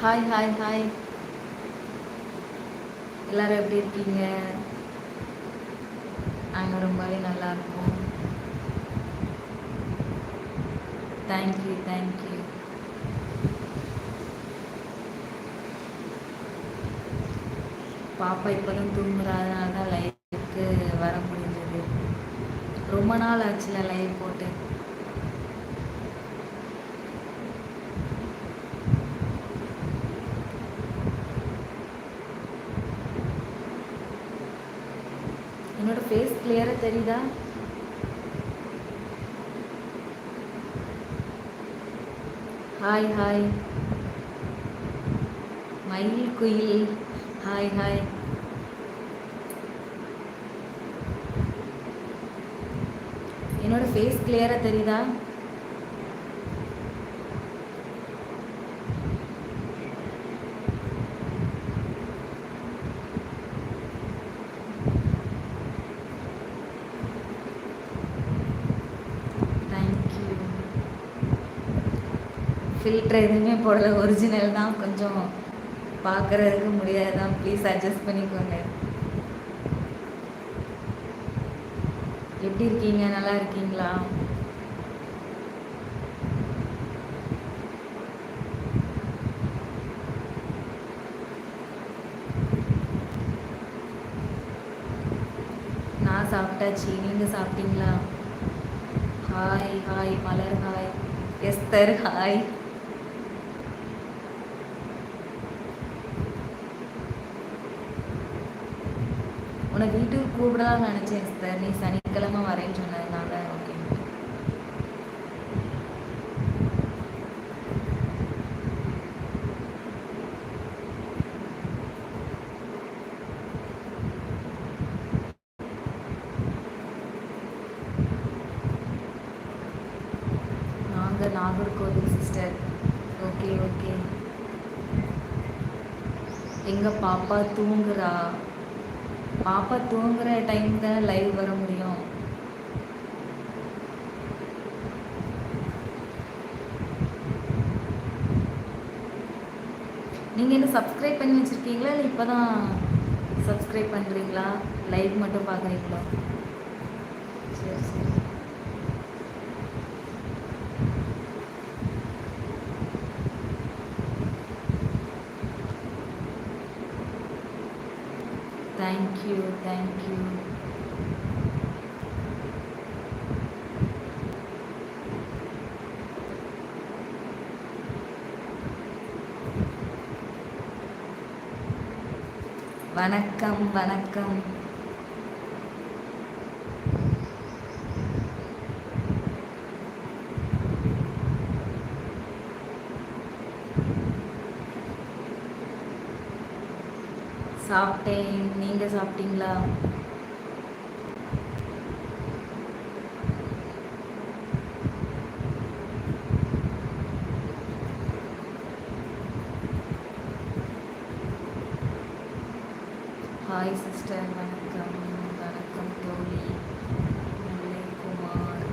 Hi hi hi எல்லாரும் எப்படி இருக்கீங்க? நாங்கள் ரொம்பவே நல்லா இருக்கோம். தேங்க்யூ தேங்க்யூ பாப்பா இப்போதான் தான் தான் லைவுக்கு வர முடிஞ்சது. ரொம்ப நாள் ஆச்சுல லைவ் போட்டு என்னோட ஃபேஸ் கிளியராக தெரியுதா? ஹாய் ஹாய் மயில் குயில். ஹாய் ஹாய் என்னோட ஃபேஸ் கிளியராக தெரியுதா தேங்க்யூ ஃபில்டர் எதுவுமே போடல. ஒரிஜினல் தான். கொஞ்சம் பார்க்குறதுக்கு முடியாது. தான். ப்ளீஸ் அட்ஜஸ்ட் பண்ணிக்கோங்க. எப்படி இருக்கீங்க? நல்லா இருக்கீங்களா? நான் சாப்பிட்டாச்சு. நீங்கள் சாப்பிட்டீங்களா? Hi hi Malar hi Esther hi உன்னை வீட்டுக்கு கூப்பிடலாம் நினச்சேன் சிஸ்டர் நீ சனிக்கிழமை வரேன்னு சொன்னதுனால ஓகே நாங்கள் நாகர்கோவில் சிஸ்டர் ஓகே ஓகே எங்கள் பாப்பா தூங்குறா. பாப்பா தூங்குற டைம் தான் லைவ் வர முடியும். நீங்கள் என்ன சப்ஸ்கிரைப் பண்ணி வச்சுருக்கீங்களா? இல்லை இப்போ தான் சப்ஸ்கிரைப் பண்ணுறீங்களா லைவ் மட்டும் பார்க்குறீங்களா சரி சரி தேங்க்யூ தேங்க்யூ வணக்கம் வணக்கம். சாப்பிட்டேன். நீங்கள் சாப்பிட்டீங்களா? ஹாய் சிஸ்டர் வணக்கம். வணக்கம் தோழி. குமார்.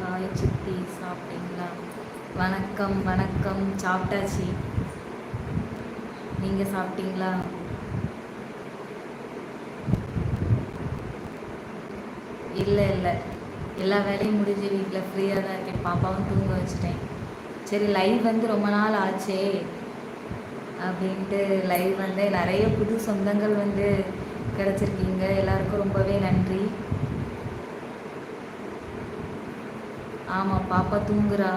ஹாய் சித்தி. சாப்பிட்டீங்களா? வணக்கம் வணக்கம். சாப்பிட்டாச்சு. நீங்கள் சாப்பிட்டீங்களா? இல்லை இல்லை. எல்லா வேலையும் முடிஞ்சு வீட்டில் ஃப்ரீயாக தான் இருக்கேன். பாப்பாவும் தூங்க வச்சுட்டேன். சரி லைவ் வந்து ரொம்ப நாள் ஆச்சே அப்படின்ட்டு லைவ் வந்து நிறைய புது சொந்தங்கள் வந்து கிடச்சிருக்கீங்க. எல்லாருக்கும் ரொம்பவே நன்றி. ஆமாம் பாப்பா தூங்குறா.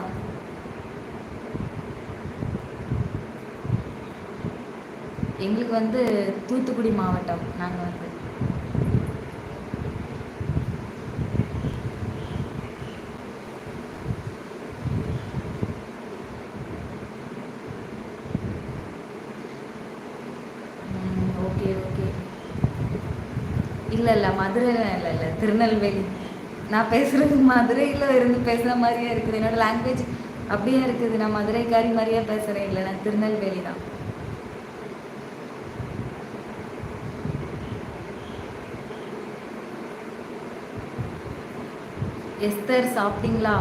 எங்களுக்கு வந்து தூத்துக்குடி மாவட்டம். நாங்கள் வந்து ஓகே ஓகே இல்லை இல்லை மதுரை இல்லை இல்லை திருநெல்வேலி. நான் பேசுகிறது மதுரையில் இருந்து பேசுகிற மாதிரியே இருக்குது. என்னோட லாங்குவேஜ் அப்படியே இருக்குது. நான் மதுரைக்காரி மாதிரியே பேசுகிறேன் இல்லை நான் திருநெல்வேலி தான். எஸ்தர் சாப்பிட்டீங்களா?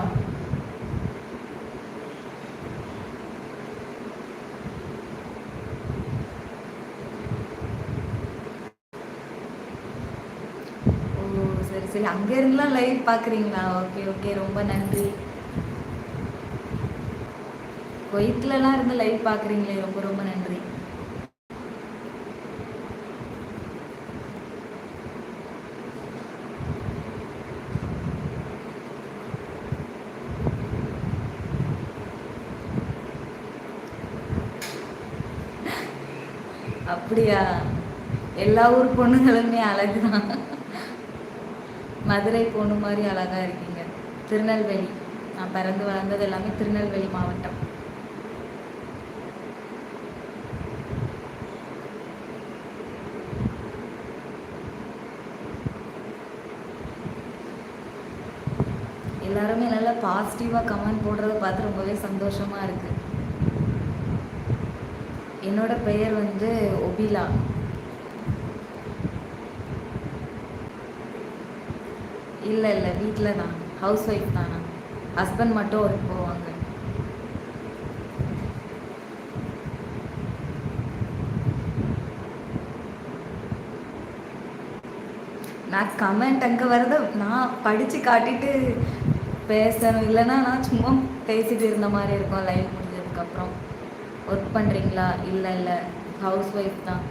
சரி அங்கே இருந்துலாம் லைவ் பார்க்குறீங்களா? ஓகே ஓகே ரொம்ப நன்றி. குவைத்லலாம் இருந்து லைவ் பார்க்குறீங்களே ரொம்ப ரொம்ப நன்றி. அப்படியா? எல்லா ஊர் பொண்ணுங்களுமே அழகுதான். மதுரை பொண்ணு மாதிரி அழகாக இருக்கீங்க. திருநெல்வேலி. நான் பிறந்து வளர்ந்தது எல்லாமே திருநெல்வேலி மாவட்டம். எல்லாருமே நல்லா பாசிட்டிவாக கமெண்ட் போடுறத பார்த்து ரொம்பவே சந்தோஷமாக இருக்குது என்னோட பெயர் வந்து ஒபிலா. இல்லை இல்லை வீட்டில் தான் ஹவுஸ் ஒய்ஃப் தானா? ஹஸ்பண்ட் மட்டும் ஒர்க் போவாங்க. நான் கமெண்ட் அங்கே வரத நான் படித்து காட்டிட்டு பேசணும். இல்லைன்னா நான் சும்மா பேசிட்டு இருந்த மாதிரி இருக்கும் லைவ் முடிஞ்சதுக்கப்புறம் ஒர்க் பண்ணுறீங்களா இல்லை இல்லை. ஹவுஸ் ஒய்ஃப் தான்.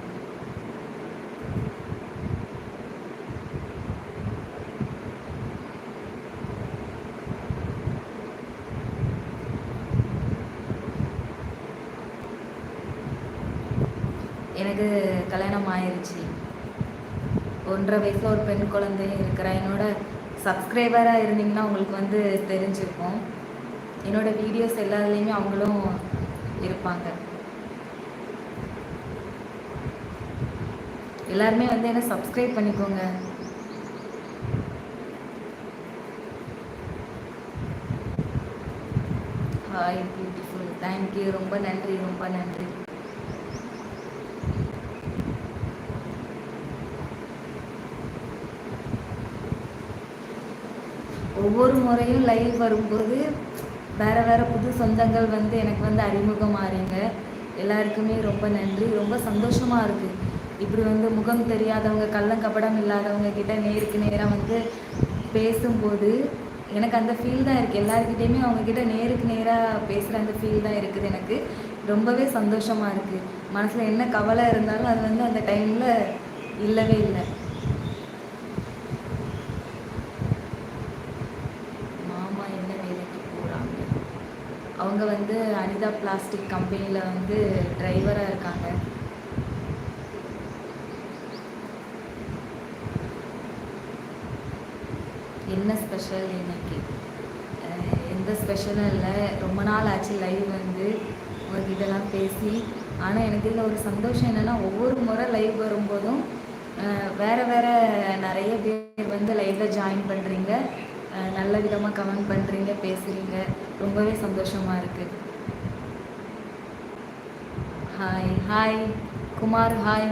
எனக்கு கல்யாணம் ஆயிடுச்சு ஒன்றரை வயசில் ஒரு பெண் குழந்தையும் இருக்கிறேன். என்னோட சப்ஸ்கிரைபராக இருந்தீங்கன்னா உங்களுக்கு வந்து தெரிஞ்சிருக்கும். என்னோட வீடியோஸ் எல்லாத்துலேயுமே அவங்களும் இருப்பாங்க. எல்லாருமே வந்து என்ன சப்ஸ்கிரைப் பண்ணிக்கோங்க. ஹாய் பியூட்டிஃபுல் தேங்க்யூ ரொம்ப நன்றி ரொம்ப நன்றி. ஒவ்வொரு முறையும் லைவ் வரும்போது வேறு வேறு புது சொந்தங்கள் வந்து எனக்கு வந்து அறிமுகமாறீங்க. எல்லாருக்குமே ரொம்ப நன்றி. ரொம்ப சந்தோஷமாக இருக்குது இப்படி வந்து முகம் தெரியாதவங்க கள்ளங்கப்படம் இல்லாதவங்க கிட்ட நேருக்கு நேராக வந்து பேசும்போது எனக்கு அந்த ஃபீல் தான் இருக்குது எல்லாருக்கிட்டேயுமே அவங்கக்கிட்ட நேருக்கு நேராக பேசுகிற அந்த ஃபீல் தான் இருக்குது எனக்கு. ரொம்பவே சந்தோஷமாக இருக்குது மனசில் என்ன கவலை இருந்தாலும் அது வந்து அந்த டைமில் இல்லவே இல்லை. அவங்க வந்து அனிதா பிளாஸ்டிக் கம்பெனியில் வந்து டிரைவராக இருக்காங்க. என்ன ஸ்பெஷல் இன்னைக்கு? எந்த ஸ்பெஷலும் இல்லை. ரொம்ப நாள் ஆச்சு லைவ் வந்து. உங்ககிட்டலாம் பேசி. ஆனால் எனக்கு இதில் ஒரு சந்தோஷம் என்னென்னா ஒவ்வொரு முறை லைவ் வரும்போதும் வேறு வேறு நிறைய பேர் வந்து லைவில் ஜாயின் பண்ணுறீங்க நல்ல விதமாக கமெண்ட் பண்ணுறீங்க பேசுகிறீங்க ரொம்பவே சந்தோஷமாக இருக்குது ஹாய் ஹாய் குமார் ஹாய்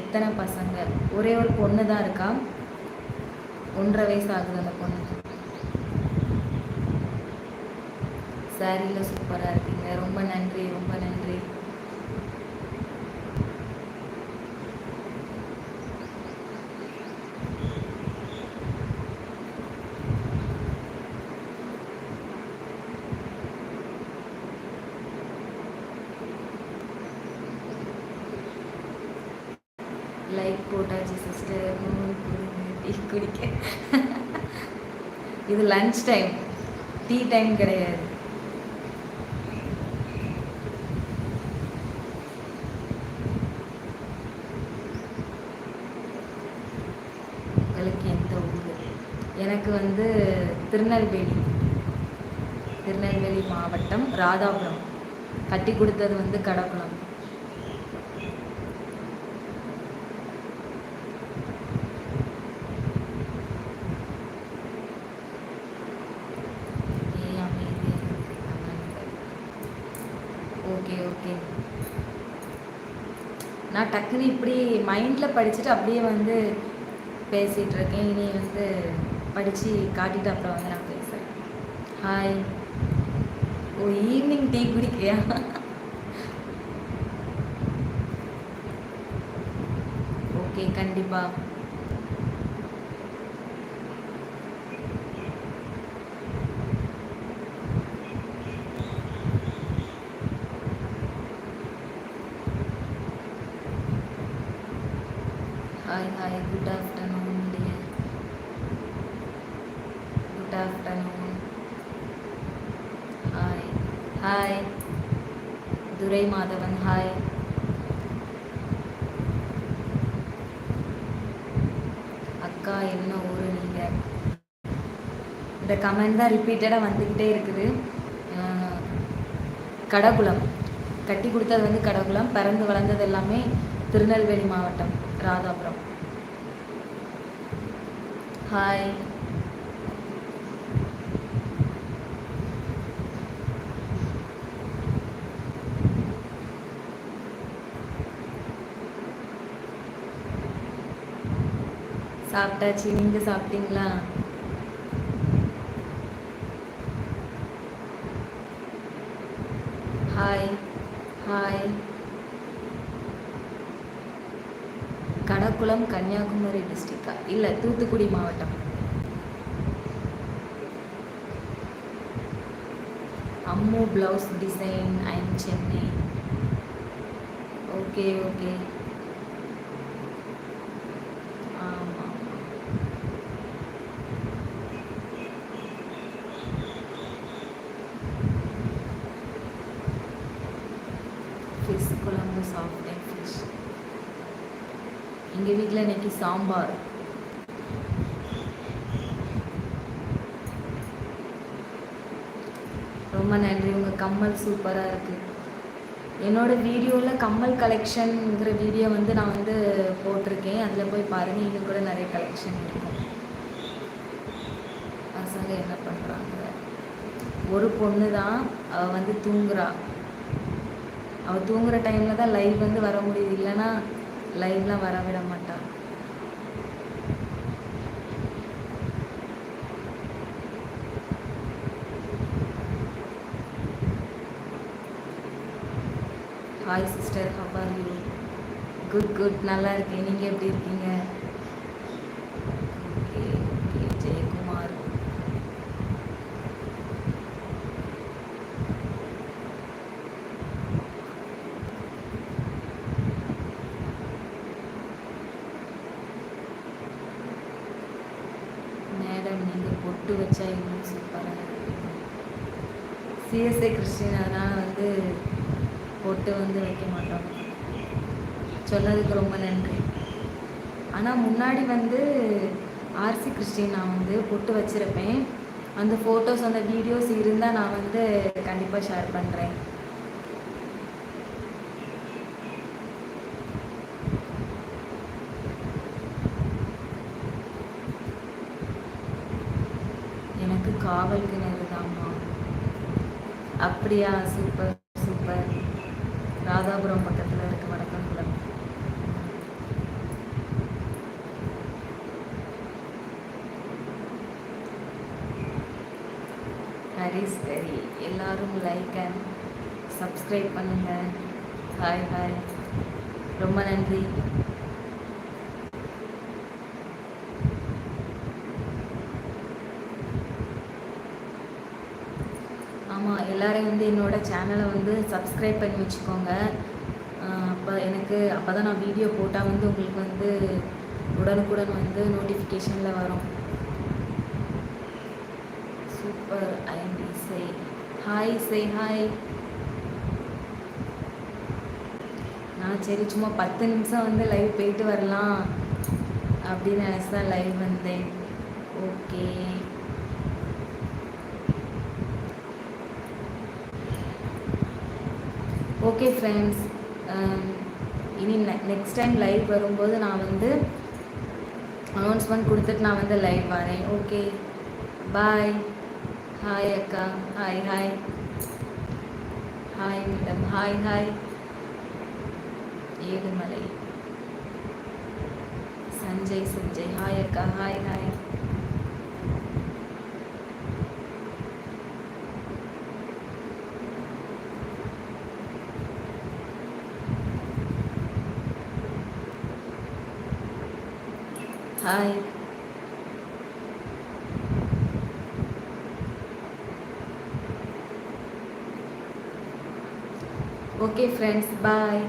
எத்தனை பசங்க? ஒரே ஒரு பொண்ணு தான் இருக்கா? ஒன்றரை வயசு ஆகுது அந்த பொண்ணு. சாரியில் சூப்பராக இருக்கீங்க. ரொம்ப நன்றி ரொம்ப நன்றி லைக் போட்டாச்சு சிஸ்டர் டீ குடிக்க. இது லன்ச் டைம் டீ டைம் கிடையாது. உங்களுக்கு எந்த ஊர்? எனக்கு வந்து திருநெல்வேலி. திருநெல்வேலி மாவட்டம் ராதாபுரம். கட்டி கொடுத்தது வந்து கடக்குளம் ஓகே ஓகே நான் டக்குன்னு இப்படி மைண்டில் படிச்சுட்டு அப்படியே வந்து பேசிகிட்டு இருக்கேன் இனி வந்து படித்து காட்டிட்டு அப்புறம் வந்து நான் பேசுகிறேன் ஹாய் ஓ ஈவினிங் டீ குடிக்கையா ஓகே கண்டிப்பாக hi hi good afternoon dear good afternoon hi hi Durai Madhavan hi அக்கா என்ன ஊர் நீங்கள் இந்த கமெண்ட் தான் ரிப்பீட்டடாக வந்துக்கிட்டே இருக்குது. கடகுலம் கடகுளம். கட்டி கொடுத்தது வந்து கடகுளம். பிறந்து வளர்ந்தது எல்லாமே திருநெல்வேலி மாவட்டம் ராதாபுரம். ஹாய் சாப்பிட்டாச்சு நீங்கள் சாப்பிட்டீங்களா ஹாய் ஹாய் கடக்குளம் கன்னியாகுமரி டிஸ்ட்ரிக்டா இல்லை தூத்துக்குடி மாவட்டம். Ammu blouse design I'm Chennai. Okay okay ஆமாம் ஃபிஷ் குழம்பு சாப்பிட்டேன் ஃபிஷ் எங்கள் வீட்டில் இன்னைக்கு சாம்பார். ரொம்ப நன்றி உங்கள் கம்மல் சூப்பராக இருக்குது என்னோட வீடியோவில் கம்மல் கலெக்ஷனுங்கிற வீடியோ வந்து நான் வந்து போட்டிருக்கேன். அதில் போய் பாருங்கள் இன்னும் கூட நிறைய கலெக்ஷன் இருக்கும். பசங்க என்ன பண்ணுறாங்க ஒரு பொண்ணு தான் அவள் வந்து தூங்குறா. அவள் தூங்குகிற டைமில் தான் லைவ் வந்து வர முடியுது. இல்லைன்னா லைவ்லாம் வர விட மாட்டா hi sister how are you good good நல்லா இருக்கேன். நீங்கள் எப்படி இருக்கீங்க ஓகே ஓகே ஜெயக்குமார் மேடம் நீங்கள் பொட்டு வச்சா இன்னும் சூப்பராக சிஎஸ்ஐ கிறிஸ்டின் அதனால் வந்து பொட்டு வந்து வைக்க மாட்டோம். சொன்னதுக்கு ரொம்ப நன்றி. ஆனால் முன்னாடி வந்து ஆர்சி கிறிஸ்டின் நான் வந்து பொட்டு வச்சுருப்பேன். அந்த ஃபோட்டோஸ் அந்த வீடியோஸ் இருந்தால் நான் வந்து கண்டிப்பாக ஷேர் பண்ணுறேன் எனக்கு காவல் கிணறு தாம்மா அப்படியா சூப்பர் சூப்பர். ராதாபுரம் பக்கத்தில் இருக்கு வடக்கங்குளம் ஹரிஸ் ஹரி எல்லாரும் லைக் அண்ட் சப்ஸ்கிரைப் பண்ணுங்க. ஹாய் ஹாய் ரொம்ப நன்றி ஆமாம் எல்லாரையும் வந்து என்னோட சேனலை வந்து சப்ஸ்கிரைப் பண்ணி வச்சுக்கோங்க. அப்போ எனக்கு அப்போ தான் நான் வீடியோ போட்டால் வந்து உங்களுக்கு வந்து உடனுக்குடன் வந்து நோட்டிஃபிகேஷனில் வரும். சூப்பர் ஐ இசை ஹாய் இசை ஹாய் நான் சரி சும்மா பத்து நிமிஷம் வந்து லைவ் போயிட்டு வரலாம் அப்படின்னு நினச்சி தான் லைவ் வந்தேன். ஓகே ஓகே ஃப்ரெண்ட்ஸ் um, இனி நெ நெக்ஸ்ட் டைம் லைவ் வரும்போது நான் வந்து அனௌன்ஸ்மெண்ட் கொடுத்துட்டு நான் வந்து லைவ் வரேன். ஓகே பாய் ஹாய் அக்கா. Hi hi hi madam hi hi Ezhumalai. Sanjay Sanjay. Hi அக்கா. Hi hi hi okay friends bye